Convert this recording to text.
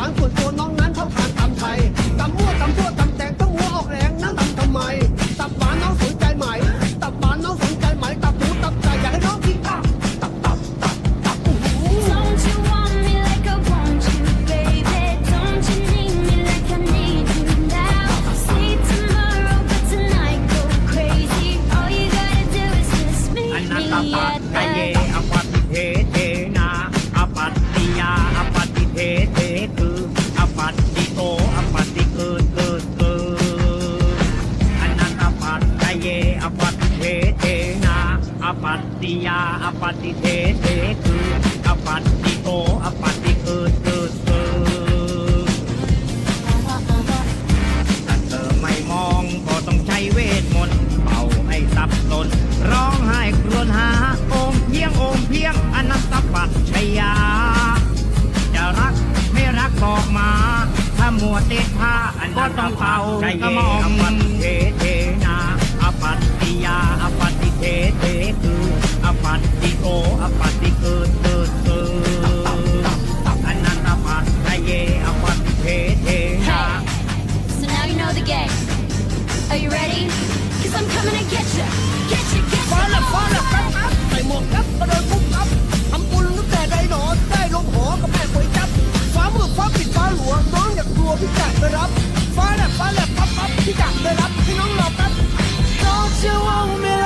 ฝังส่วนตัวน้องนั้นเขาทานตำไทยตำมั่วตำชั่วตำแตงต้องหัวออกแรงนั่งตำทำไม ตับหวานน้องสนใจไหม ตับหวานน้องสนใจไหม ตับหมูตับใจอยากให้น้องกินตับตับตับตับตับโอ้โห Yeah. ว ปฏิเทเทคืออปัตติโตอปัตติเกิดเกิดเกิดถ้าเธอไม่มองก็ต้องใช้เวทมนต์เป่าให้สับสนร้องไห้ครวญหาโอมเพียงโอมเพียงอนันตปัจชยา จะรักไม่รักบอกมา ถ้ามัวเตะท่าก็ต้องเป่ากระหม่อมปัตเทเท ยอปัตติเทเทนา So now you know the game. Are you ready? Cause I'm coming to get you. Get you, get ฟ้าแลบฟ้าแลบแป๊บอัพใส่หมวกแก๊ปกระโดดปุ๊บอัพทำบุญตั้งแต่ใดหนอได้ลงหอกับแม่ก๋วยจับฟ้ามืดฟ้าปิดฟ้าหลวน้องอยากกลัวพี่จักไปรับ ฟ้าแลบฟ้าแลบปั๊บปั๊บพี่จักไปรับให้น้องรอแป๊บ Don't you want me